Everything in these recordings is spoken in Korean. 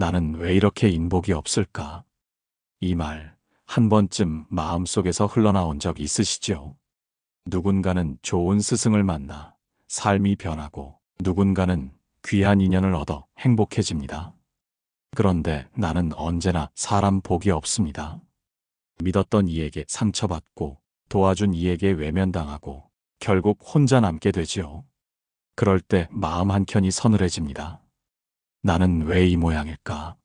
나는 왜 이렇게 인복이 없을까? 이 말 한 번쯤 마음속에서 흘러나온 적 있으시죠? 누군가는 좋은 스승을 만나 삶이 변하고 누군가는 귀한 인연을 얻어 행복해집니다. 그런데 나는 언제나 사람 복이 없습니다. 믿었던 이에게 상처받고 도와준 이에게 외면당하고 결국 혼자 남게 되지요. 그럴 때 마음 한켠이 서늘해집니다. 나는 왜 이 모양일까?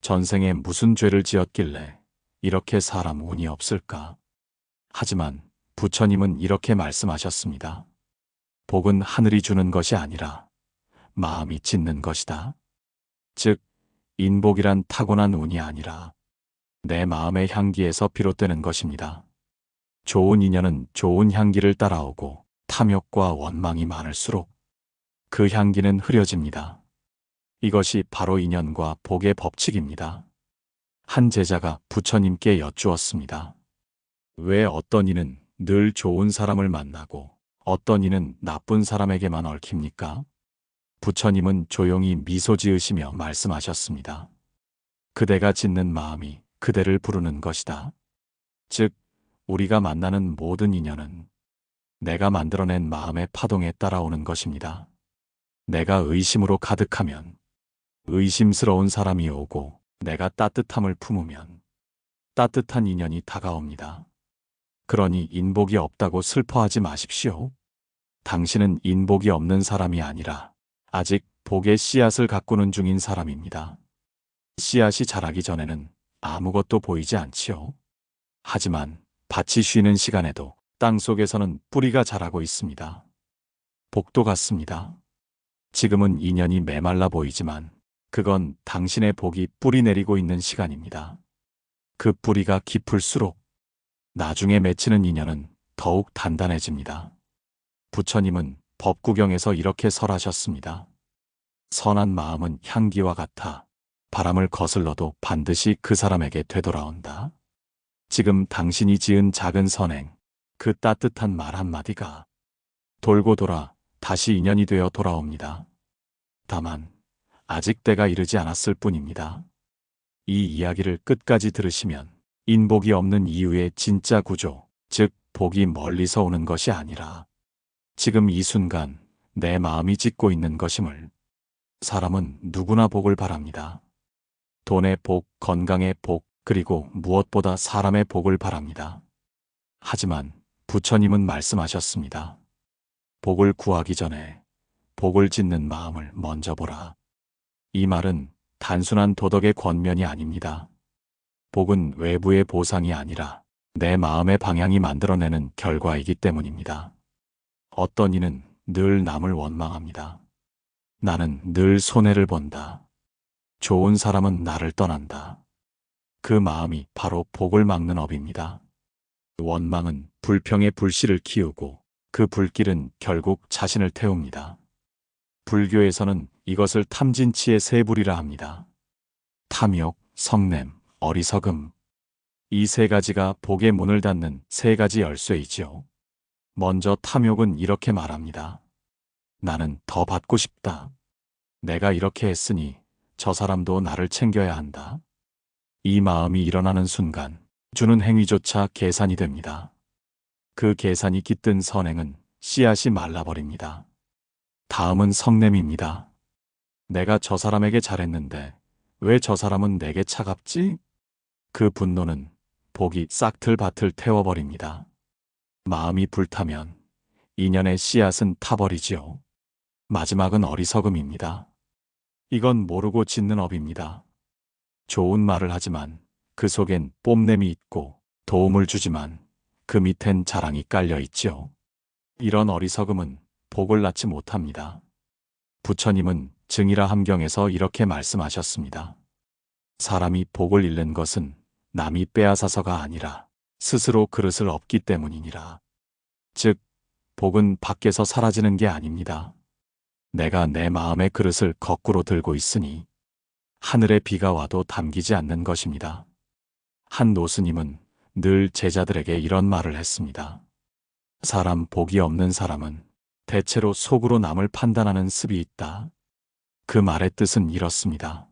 전생에 무슨 죄를 지었길래 이렇게 사람 운이 없을까? 하지만 부처님은 이렇게 말씀하셨습니다. 복은 하늘이 주는 것이 아니라 마음이 짓는 것이다. 즉, 인복이란 타고난 운이 아니라 내 마음의 향기에서 비롯되는 것입니다. 좋은 인연은 좋은 향기를 따라오고 탐욕과 원망이 많을수록 그 향기는 흐려집니다. 이것이 바로 인연과 복의 법칙입니다. 한 제자가 부처님께 여쭈었습니다. 왜 어떤 이는 늘 좋은 사람을 만나고 어떤 이는 나쁜 사람에게만 얽힙니까? 부처님은 조용히 미소 지으시며 말씀하셨습니다. 그대가 짓는 마음이 그대를 부르는 것이다. 즉, 우리가 만나는 모든 인연은 내가 만들어낸 마음의 파동에 따라오는 것입니다. 내가 의심으로 가득하면 의심스러운 사람이 오고 내가 따뜻함을 품으면 따뜻한 인연이 다가옵니다. 그러니 인복이 없다고 슬퍼하지 마십시오. 당신은 인복이 없는 사람이 아니라 아직 복의 씨앗을 가꾸는 중인 사람입니다. 씨앗이 자라기 전에는 아무것도 보이지 않지요. 하지만 밭이 쉬는 시간에도 땅 속에서는 뿌리가 자라고 있습니다. 복도 같습니다. 지금은 인연이 메말라 보이지만 그건 당신의 복이 뿌리 내리고 있는 시간입니다. 그 뿌리가 깊을수록 나중에 맺히는 인연은 더욱 단단해집니다. 부처님은 법구경에서 이렇게 설하셨습니다. 선한 마음은 향기와 같아 바람을 거슬러도 반드시 그 사람에게 되돌아온다. 지금 당신이 지은 작은 선행, 그 따뜻한 말 한마디가 돌고 돌아 다시 인연이 되어 돌아옵니다. 다만 아직 때가 이르지 않았을 뿐입니다. 이 이야기를 끝까지 들으시면 인복이 없는 이유의 진짜 구조, 즉 복이 멀리서 오는 것이 아니라 지금 이 순간 내 마음이 짓고 있는 것임을 사람은 누구나 복을 바랍니다. 돈의 복, 건강의 복, 그리고 무엇보다 사람의 복을 바랍니다. 하지만 부처님은 말씀하셨습니다. 복을 구하기 전에 복을 짓는 마음을 먼저 보라. 이 말은 단순한 도덕의 권면이 아닙니다. 복은 외부의 보상이 아니라 내 마음의 방향이 만들어내는 결과이기 때문입니다. 어떤 이는 늘 남을 원망합니다. 나는 늘 손해를 본다. 좋은 사람은 나를 떠난다. 그 마음이 바로 복을 막는 업입니다. 원망은 불평의 불씨를 키우고 그 불길은 결국 자신을 태웁니다. 불교에서는 이것을 탐진치의 세 불이라 합니다. 탐욕, 성냄, 어리석음. 이 세 가지가 복의 문을 닫는 세 가지 열쇠이지요. 먼저 탐욕은 이렇게 말합니다. 나는 더 받고 싶다. 내가 이렇게 했으니 저 사람도 나를 챙겨야 한다. 이 마음이 일어나는 순간 주는 행위조차 계산이 됩니다. 그 계산이 깃든 선행은 씨앗이 말라버립니다. 다음은 성냄입니다. 내가 저 사람에게 잘했는데 왜 저 사람은 내게 차갑지? 그 분노는 복이 싹틀밭을 태워버립니다. 마음이 불타면 인연의 씨앗은 타버리지요. 마지막은 어리석음입니다. 이건 모르고 짓는 업입니다. 좋은 말을 하지만 그 속엔 뽐냄이 있고 도움을 주지만 그 밑엔 자랑이 깔려 있지요. 이런 어리석음은 복을 낳지 못합니다. 부처님은 증이라 함경에서 이렇게 말씀하셨습니다. 사람이 복을 잃는 것은 남이 빼앗아서가 아니라 스스로 그릇을 얻기 때문이니라. 즉, 복은 밖에서 사라지는 게 아닙니다. 내가 내 마음의 그릇을 거꾸로 들고 있으니 하늘의 비가 와도 담기지 않는 것입니다. 한 노스님은 늘 제자들에게 이런 말을 했습니다. 사람 복이 없는 사람은 대체로 속으로 남을 판단하는 습이 있다. 그 말의 뜻은 이렇습니다.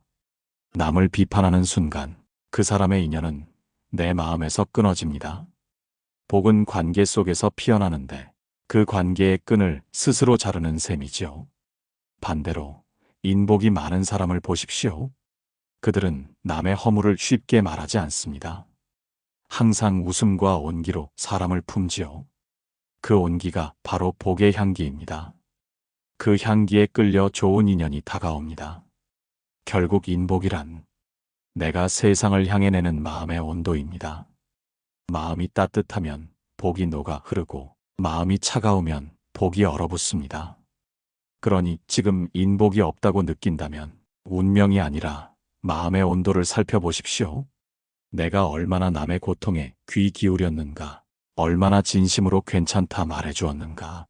남을 비판하는 순간 그 사람의 인연은 내 마음에서 끊어집니다. 복은 관계 속에서 피어나는데 그 관계의 끈을 스스로 자르는 셈이죠. 반대로 인복이 많은 사람을 보십시오. 그들은 남의 허물을 쉽게 말하지 않습니다. 항상 웃음과 온기로 사람을 품지요. 그 온기가 바로 복의 향기입니다. 그 향기에 끌려 좋은 인연이 다가옵니다. 결국 인복이란 내가 세상을 향해 내는 마음의 온도입니다. 마음이 따뜻하면 복이 녹아 흐르고 마음이 차가우면 복이 얼어붙습니다. 그러니 지금 인복이 없다고 느낀다면 운명이 아니라 마음의 온도를 살펴보십시오. 내가 얼마나 남의 고통에 귀 기울였는가, 얼마나 진심으로 괜찮다 말해주었는가.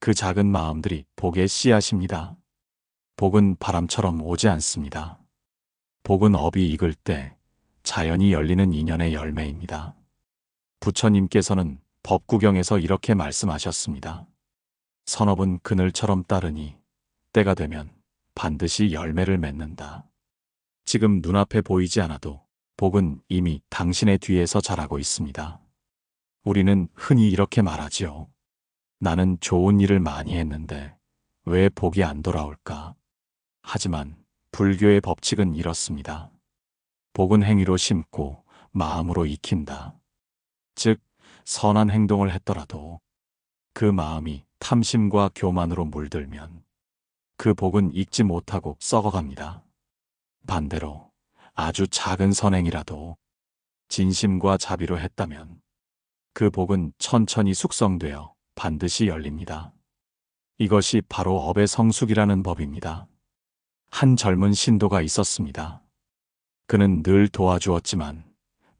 그 작은 마음들이 복의 씨앗입니다. 복은 바람처럼 오지 않습니다. 복은 업이 익을 때 자연이 열리는 인연의 열매입니다. 부처님께서는 법구경에서 이렇게 말씀하셨습니다. 선업은 그늘처럼 따르니 때가 되면 반드시 열매를 맺는다. 지금 눈앞에 보이지 않아도 복은 이미 당신의 뒤에서 자라고 있습니다. 우리는 흔히 이렇게 말하지요. 나는 좋은 일을 많이 했는데 왜 복이 안 돌아올까? 하지만 불교의 법칙은 이렇습니다. 복은 행위로 심고 마음으로 익힌다. 즉, 선한 행동을 했더라도 그 마음이 탐심과 교만으로 물들면 그 복은 익지 못하고 썩어갑니다. 반대로 아주 작은 선행이라도 진심과 자비로 했다면 그 복은 천천히 숙성되어 반드시 열립니다. 이것이 바로 업의 성숙이라는 법입니다. 한 젊은 신도가 있었습니다. 그는 늘 도와주었지만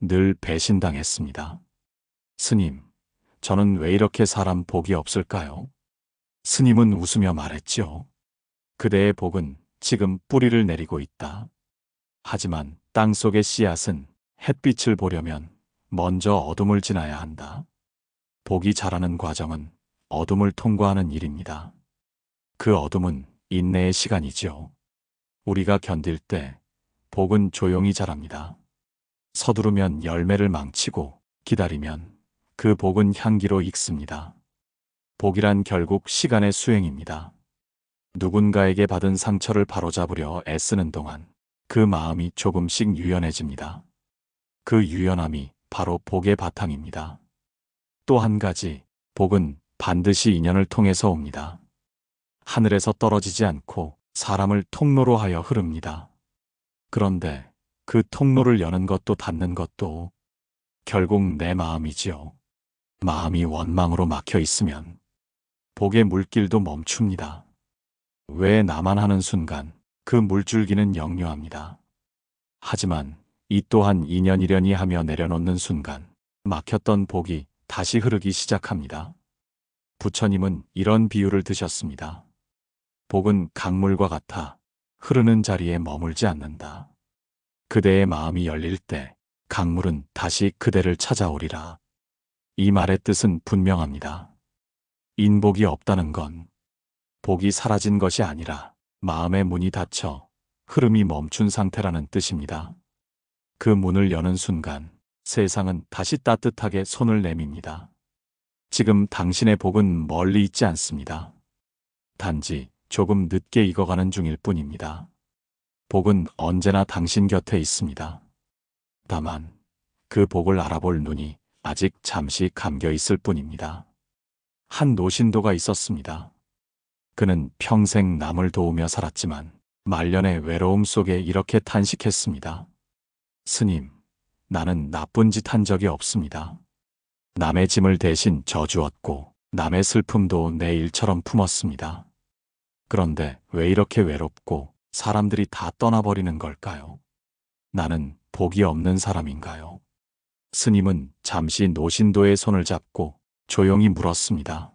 늘 배신당했습니다. 스님, 저는 왜 이렇게 사람 복이 없을까요? 스님은 웃으며 말했지요. 그대의 복은 지금 뿌리를 내리고 있다. 하지만 땅 속의 씨앗은 햇빛을 보려면 먼저 어둠을 지나야 한다. 복이 자라는 과정은 어둠을 통과하는 일입니다. 그 어둠은 인내의 시간이지요. 우리가 견딜 때 복은 조용히 자랍니다. 서두르면 열매를 망치고 기다리면 그 복은 향기로 익습니다. 복이란 결국 시간의 수행입니다. 누군가에게 받은 상처를 바로잡으려 애쓰는 동안 그 마음이 조금씩 유연해집니다. 그 유연함이 바로 복의 바탕입니다. 또 한 가지, 복은 반드시 인연을 통해서 옵니다. 하늘에서 떨어지지 않고 사람을 통로로 하여 흐릅니다. 그런데 그 통로를 여는 것도 닫는 것도 결국 내 마음이지요. 마음이 원망으로 막혀 있으면 복의 물길도 멈춥니다. 왜 나만 하는 순간 그 물줄기는 역류합니다. 하지만 이 또한 인연이려니 하며 내려놓는 순간 막혔던 복이 다시 흐르기 시작합니다. 부처님은 이런 비유를 드셨습니다. 복은 강물과 같아 흐르는 자리에 머물지 않는다. 그대의 마음이 열릴 때 강물은 다시 그대를 찾아오리라. 이 말의 뜻은 분명합니다. 인복이 없다는 건 복이 사라진 것이 아니라 마음의 문이 닫혀 흐름이 멈춘 상태라는 뜻입니다. 그 문을 여는 순간 세상은 다시 따뜻하게 손을 내밉니다. 지금 당신의 복은 멀리 있지 않습니다. 단지 조금 늦게 익어가는 중일 뿐입니다. 복은 언제나 당신 곁에 있습니다. 다만 그 복을 알아볼 눈이 아직 잠시 감겨 있을 뿐입니다. 한 노신도가 있었습니다. 그는 평생 남을 도우며 살았지만 말년의 외로움 속에 이렇게 탄식했습니다. 스님, 나는 나쁜 짓 한 적이 없습니다. 남의 짐을 대신 져주었고 남의 슬픔도 내 일처럼 품었습니다. 그런데 왜 이렇게 외롭고 사람들이 다 떠나버리는 걸까요? 나는 복이 없는 사람인가요? 스님은 잠시 노신도의 손을 잡고 조용히 물었습니다.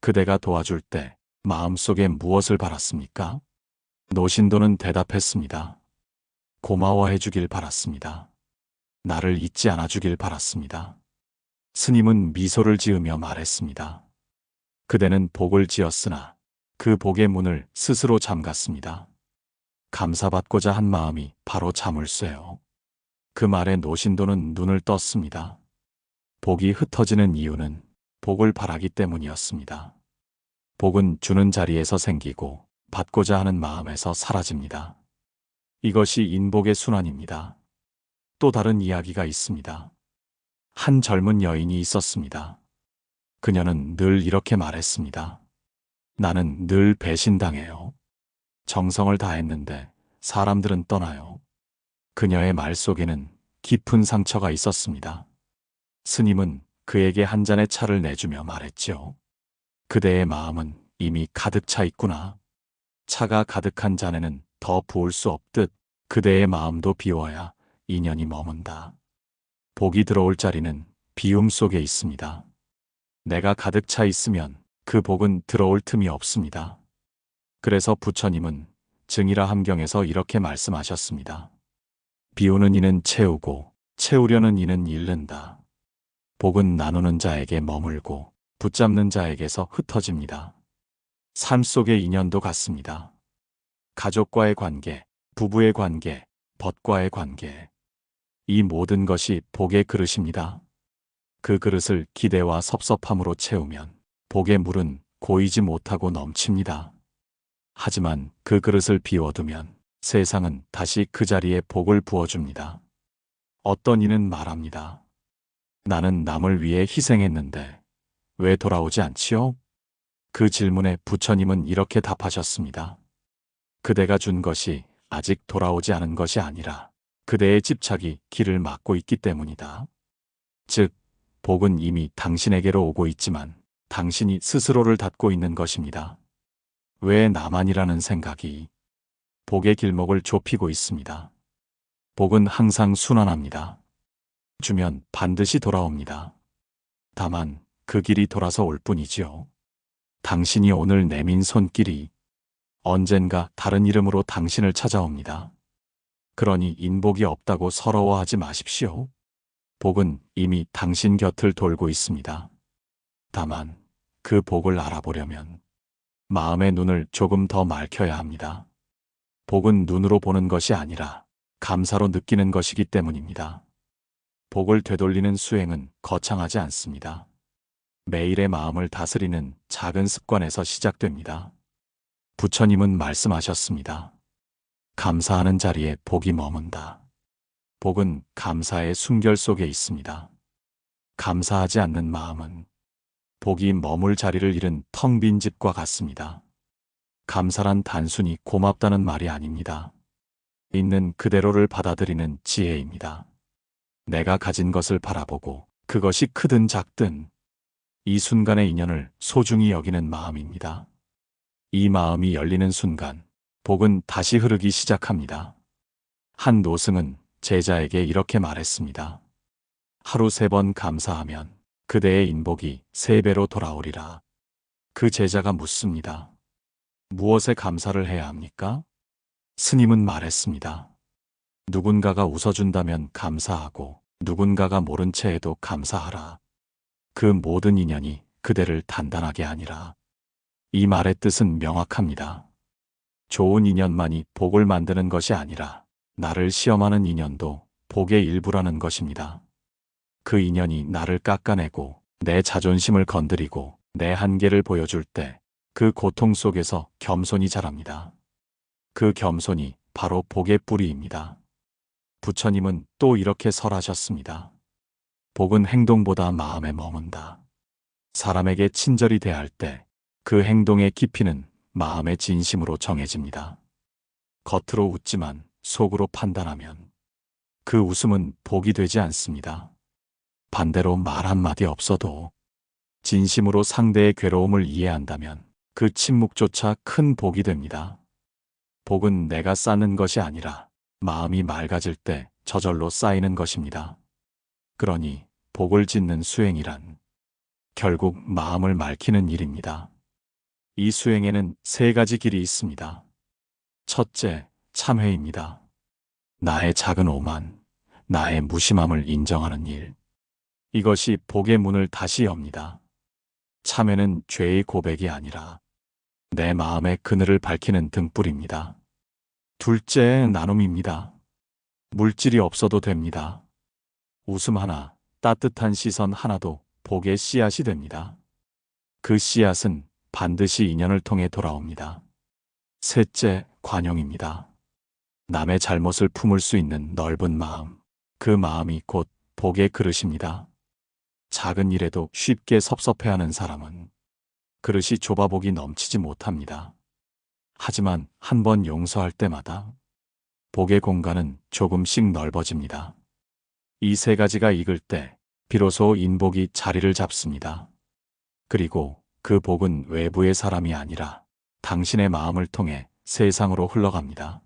그대가 도와줄 때 마음속에 무엇을 바랐습니까? 노신도는 대답했습니다. 고마워해 주길 바랐습니다. 나를 잊지 않아 주길 바랐습니다. 스님은 미소를 지으며 말했습니다. 그대는 복을 지었으나 그 복의 문을 스스로 잠갔습니다. 감사받고자 한 마음이 바로 자물쇠요. 그 말에 노신도는 눈을 떴습니다. 복이 흩어지는 이유는 복을 바라기 때문이었습니다. 복은 주는 자리에서 생기고 받고자 하는 마음에서 사라집니다. 이것이 인복의 순환입니다. 또 다른 이야기가 있습니다. 한 젊은 여인이 있었습니다. 그녀는 늘 이렇게 말했습니다. 나는 늘 배신당해요. 정성을 다했는데 사람들은 떠나요. 그녀의 말 속에는 깊은 상처가 있었습니다. 스님은 그에게 한 잔의 차를 내주며 말했지요. 그대의 마음은 이미 가득 차 있구나. 차가 가득한 잔에는 더 부을 수 없듯 그대의 마음도 비워야 인연이 머문다. 복이 들어올 자리는 비움 속에 있습니다. 내가 가득 차 있으면 그 복은 들어올 틈이 없습니다. 그래서 부처님은 증이라 함경에서 이렇게 말씀하셨습니다. 비우는 이는 채우고 채우려는 이는 잃는다. 복은 나누는 자에게 머물고 붙잡는 자에게서 흩어집니다. 삶 속의 인연도 같습니다. 가족과의 관계, 부부의 관계, 벗과의 관계. 이 모든 것이 복의 그릇입니다. 그 그릇을 기대와 섭섭함으로 채우면 복의 물은 고이지 못하고 넘칩니다. 하지만 그 그릇을 비워두면 세상은 다시 그 자리에 복을 부어줍니다. 어떤 이는 말합니다. 나는 남을 위해 희생했는데 왜 돌아오지 않지요? 그 질문에 부처님은 이렇게 답하셨습니다. 그대가 준 것이 아직 돌아오지 않은 것이 아니라 그대의 집착이 길을 막고 있기 때문이다. 즉, 복은 이미 당신에게로 오고 있지만 당신이 스스로를 닫고 있는 것입니다. 왜 나만이라는 생각이 복의 길목을 좁히고 있습니다. 복은 항상 순환합니다. 주면 반드시 돌아옵니다. 다만 그 길이 돌아서 올 뿐이지요. 당신이 오늘 내민 손길이 언젠가 다른 이름으로 당신을 찾아옵니다. 그러니 인복이 없다고 서러워하지 마십시오. 복은 이미 당신 곁을 돌고 있습니다. 다만 그 복을 알아보려면 마음의 눈을 조금 더 맑혀야 합니다. 복은 눈으로 보는 것이 아니라 감사로 느끼는 것이기 때문입니다. 복을 되돌리는 수행은 거창하지 않습니다. 매일의 마음을 다스리는 작은 습관에서 시작됩니다. 부처님은 말씀하셨습니다. 감사하는 자리에 복이 머문다. 복은 감사의 순결 속에 있습니다. 감사하지 않는 마음은 복이 머물 자리를 잃은 텅 빈 집과 같습니다. 감사란 단순히 고맙다는 말이 아닙니다. 있는 그대로를 받아들이는 지혜입니다. 내가 가진 것을 바라보고 그것이 크든 작든 이 순간의 인연을 소중히 여기는 마음입니다. 이 마음이 열리는 순간 복은 다시 흐르기 시작합니다. 한 노승은 제자에게 이렇게 말했습니다. 하루 세 번 감사하면 그대의 인복이 세 배로 돌아오리라. 그 제자가 묻습니다. 무엇에 감사를 해야 합니까? 스님은 말했습니다. 누군가가 웃어준다면 감사하고 누군가가 모른 채에도 감사하라. 그 모든 인연이 그대를 단단하게 하니라. 이 말의 뜻은 명확합니다. 좋은 인연만이 복을 만드는 것이 아니라 나를 시험하는 인연도 복의 일부라는 것입니다. 그 인연이 나를 깎아내고 내 자존심을 건드리고 내 한계를 보여줄 때 그 고통 속에서 겸손이 자랍니다. 그 겸손이 바로 복의 뿌리입니다. 부처님은 또 이렇게 설하셨습니다. 복은 행동보다 마음에 머문다. 사람에게 친절히 대할 때 그 행동의 깊이는 마음의 진심으로 정해집니다. 겉으로 웃지만 속으로 판단하면 그 웃음은 복이 되지 않습니다. 반대로 말 한마디 없어도 진심으로 상대의 괴로움을 이해한다면 그 침묵조차 큰 복이 됩니다. 복은 내가 쌓는 것이 아니라 마음이 맑아질 때 저절로 쌓이는 것입니다. 그러니 복을 짓는 수행이란 결국 마음을 맑히는 일입니다. 이 수행에는 세 가지 길이 있습니다. 첫째, 참회입니다. 나의 작은 오만, 나의 무심함을 인정하는 일. 이것이 복의 문을 다시 엽니다. 참회는 죄의 고백이 아니라 내 마음의 그늘을 밝히는 등불입니다. 둘째 나눔입니다. 물질이 없어도 됩니다. 웃음 하나, 따뜻한 시선 하나도 복의 씨앗이 됩니다. 그 씨앗은 반드시 인연을 통해 돌아옵니다. 셋째, 관용입니다. 남의 잘못을 품을 수 있는 넓은 마음. 그 마음이 곧 복의 그릇입니다. 작은 일에도 쉽게 섭섭해하는 사람은 그릇이 좁아 복이 넘치지 못합니다. 하지만 한 번 용서할 때마다 복의 공간은 조금씩 넓어집니다. 이 세 가지가 익을 때 비로소 인복이 자리를 잡습니다. 그리고 그 복은 외부의 사람이 아니라 당신의 마음을 통해 세상으로 흘러갑니다.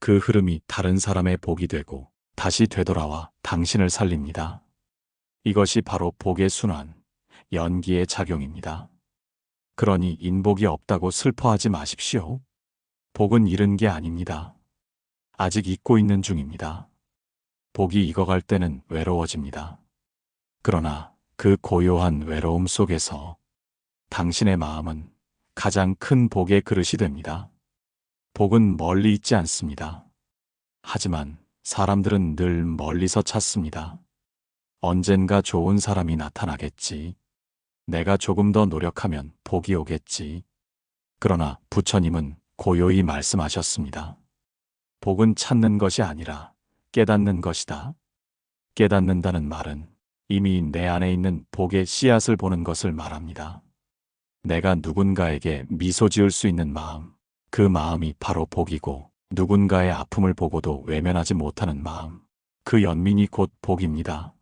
그 흐름이 다른 사람의 복이 되고 다시 되돌아와 당신을 살립니다. 이것이 바로 복의 순환, 연기의 작용입니다. 그러니 인복이 없다고 슬퍼하지 마십시오. 복은 잃은 게 아닙니다. 아직 잊고 있는 중입니다. 복이 익어갈 때는 외로워집니다. 그러나 그 고요한 외로움 속에서 당신의 마음은 가장 큰 복의 그릇이 됩니다. 복은 멀리 있지 않습니다. 하지만 사람들은 늘 멀리서 찾습니다. 언젠가 좋은 사람이 나타나겠지. 내가 조금 더 노력하면 복이 오겠지. 그러나 부처님은 고요히 말씀하셨습니다. 복은 찾는 것이 아니라 깨닫는 것이다. 깨닫는다는 말은 이미 내 안에 있는 복의 씨앗을 보는 것을 말합니다. 내가 누군가에게 미소 지을 수 있는 마음, 그 마음이 바로 복이고 누군가의 아픔을 보고도 외면하지 못하는 마음, 그 연민이 곧 복입니다.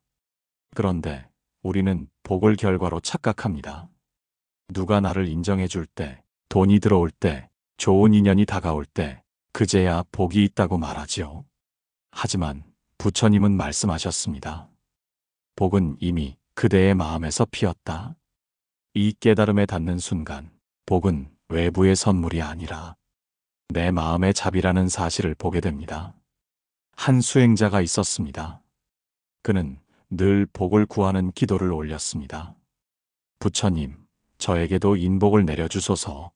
그런데 우리는 복을 결과로 착각합니다. 누가 나를 인정해 줄 때, 돈이 들어올 때, 좋은 인연이 다가올 때, 그제야 복이 있다고 말하지요. 하지만 부처님은 말씀하셨습니다. 복은 이미 그대의 마음에서 피었다. 이 깨달음에 닿는 순간, 복은 외부의 선물이 아니라 내 마음의 잡이라는 사실을 보게 됩니다. 한 수행자가 있었습니다. 그는 늘 복을 구하는 기도를 올렸습니다. 부처님, 저에게도 인복을 내려주소서.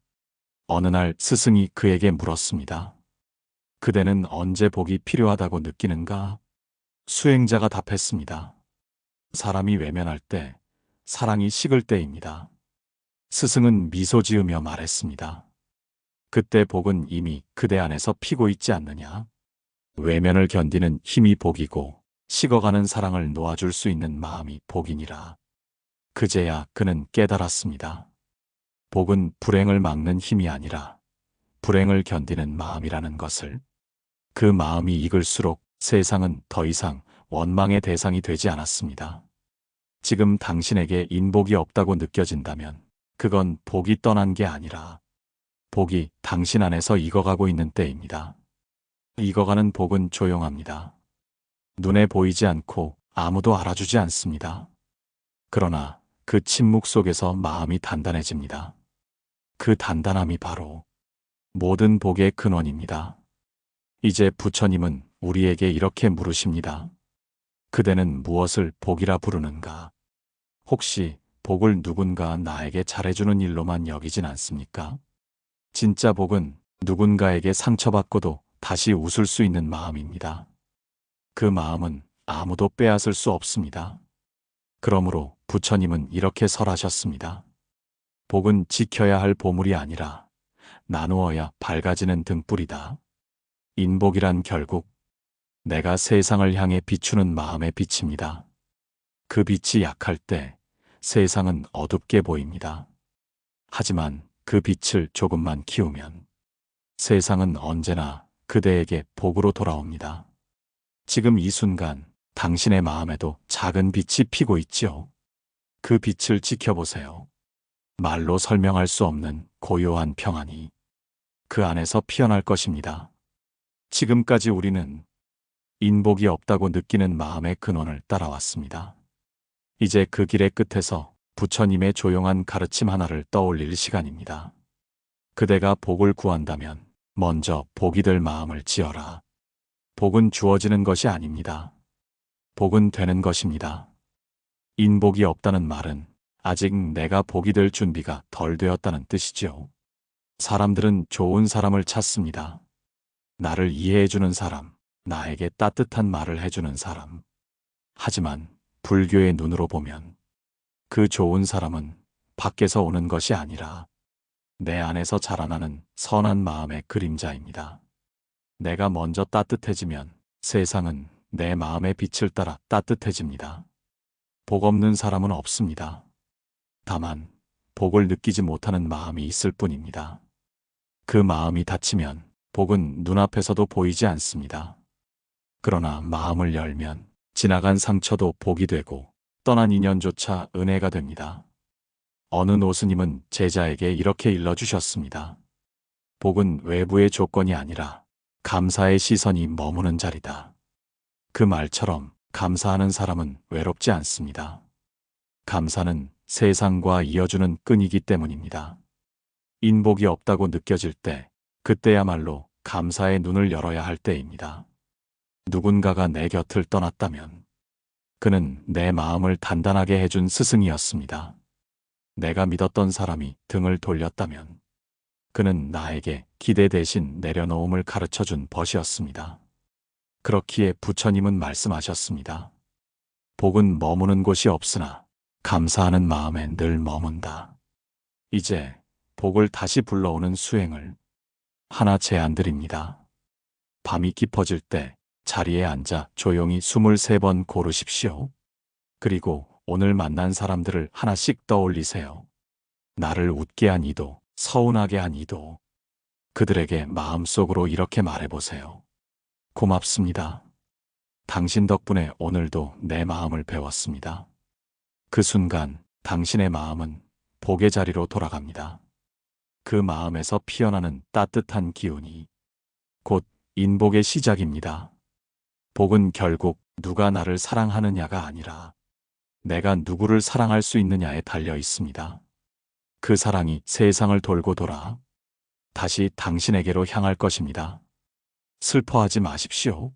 어느 날 스승이 그에게 물었습니다. 그대는 언제 복이 필요하다고 느끼는가? 수행자가 답했습니다. 사람이 외면할 때, 사랑이 식을 때입니다. 스승은 미소 지으며 말했습니다. 그때 복은 이미 그대 안에서 피고 있지 않느냐? 외면을 견디는 힘이 복이고, 식어가는 사랑을 놓아줄 수 있는 마음이 복이니라. 그제야 그는 깨달았습니다. 복은 불행을 막는 힘이 아니라 불행을 견디는 마음이라는 것을. 그 마음이 익을수록 세상은 더 이상 원망의 대상이 되지 않았습니다. 지금 당신에게 인복이 없다고 느껴진다면 그건 복이 떠난 게 아니라 복이 당신 안에서 익어가고 있는 때입니다. 익어가는 복은 조용합니다. 눈에 보이지 않고 아무도 알아주지 않습니다. 그러나 그 침묵 속에서 마음이 단단해집니다. 그 단단함이 바로 모든 복의 근원입니다. 이제 부처님은 우리에게 이렇게 물으십니다. 그대는 무엇을 복이라 부르는가? 혹시 복을 누군가 나에게 잘해주는 일로만 여기진 않습니까? 진짜 복은 누군가에게 상처받고도 다시 웃을 수 있는 마음입니다. 그 마음은 아무도 빼앗을 수 없습니다. 그러므로 부처님은 이렇게 설하셨습니다. 복은 지켜야 할 보물이 아니라 나누어야 밝아지는 등불이다. 인복이란 결국 내가 세상을 향해 비추는 마음의 빛입니다. 그 빛이 약할 때 세상은 어둡게 보입니다. 하지만 그 빛을 조금만 키우면 세상은 언제나 그대에게 복으로 돌아옵니다. 지금 이 순간 당신의 마음에도 작은 빛이 피고 있지요. 그 빛을 지켜보세요. 말로 설명할 수 없는 고요한 평안이 그 안에서 피어날 것입니다. 지금까지 우리는 인복이 없다고 느끼는 마음의 근원을 따라왔습니다. 이제 그 길의 끝에서 부처님의 조용한 가르침 하나를 떠올릴 시간입니다. 그대가 복을 구한다면 먼저 복이 될 마음을 지어라. 복은 주어지는 것이 아닙니다. 복은 되는 것입니다. 인복이 없다는 말은 아직 내가 복이 될 준비가 덜 되었다는 뜻이지요. 사람들은 좋은 사람을 찾습니다. 나를 이해해주는 사람, 나에게 따뜻한 말을 해주는 사람. 하지만 불교의 눈으로 보면 그 좋은 사람은 밖에서 오는 것이 아니라 내 안에서 자라나는 선한 마음의 그림자입니다. 내가 먼저 따뜻해지면 세상은 내 마음의 빛을 따라 따뜻해집니다. 복 없는 사람은 없습니다. 다만 복을 느끼지 못하는 마음이 있을 뿐입니다. 그 마음이 닫히면 복은 눈앞에서도 보이지 않습니다. 그러나 마음을 열면 지나간 상처도 복이 되고 떠난 인연조차 은혜가 됩니다. 어느 노스님은 제자에게 이렇게 일러주셨습니다. 복은 외부의 조건이 아니라 감사의 시선이 머무는 자리다. 그 말처럼 감사하는 사람은 외롭지 않습니다. 감사는 세상과 이어주는 끈이기 때문입니다. 인복이 없다고 느껴질 때, 그때야말로 감사의 눈을 열어야 할 때입니다. 누군가가 내 곁을 떠났다면, 그는 내 마음을 단단하게 해준 스승이었습니다. 내가 믿었던 사람이 등을 돌렸다면, 그는 나에게 기대 대신 내려놓음을 가르쳐 준 벗이었습니다. 그렇기에 부처님은 말씀하셨습니다. 복은 머무는 곳이 없으나 감사하는 마음에 늘 머문다. 이제 복을 다시 불러오는 수행을 하나 제안 드립니다. 밤이 깊어질 때 자리에 앉아 조용히 23번 고르십시오. 그리고 오늘 만난 사람들을 하나씩 떠올리세요. 나를 웃게 한 이도, 서운하게 한 이도, 그들에게 마음속으로 이렇게 말해보세요. 고맙습니다. 당신 덕분에 오늘도 내 마음을 배웠습니다. 그 순간 당신의 마음은 복의 자리로 돌아갑니다. 그 마음에서 피어나는 따뜻한 기운이 곧 인복의 시작입니다. 복은 결국 누가 나를 사랑하느냐가 아니라 내가 누구를 사랑할 수 있느냐에 달려 있습니다. 그 사랑이 세상을 돌고 돌아 다시 당신에게로 향할 것입니다. 슬퍼하지 마십시오.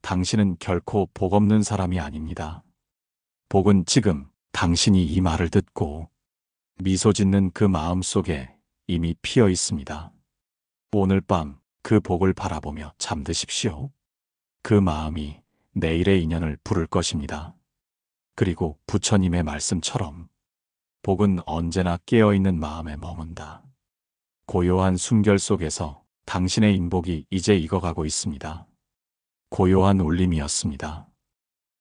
당신은 결코 복 없는 사람이 아닙니다. 복은 지금 당신이 이 말을 듣고 미소 짓는 그 마음 속에 이미 피어 있습니다. 오늘 밤 그 복을 바라보며 잠드십시오. 그 마음이 내일의 인연을 부를 것입니다. 그리고 부처님의 말씀처럼 복은 언제나 깨어있는 마음에 머문다. 고요한 숨결 속에서 당신의 인복이 이제 익어가고 있습니다. 고요한 울림이었습니다.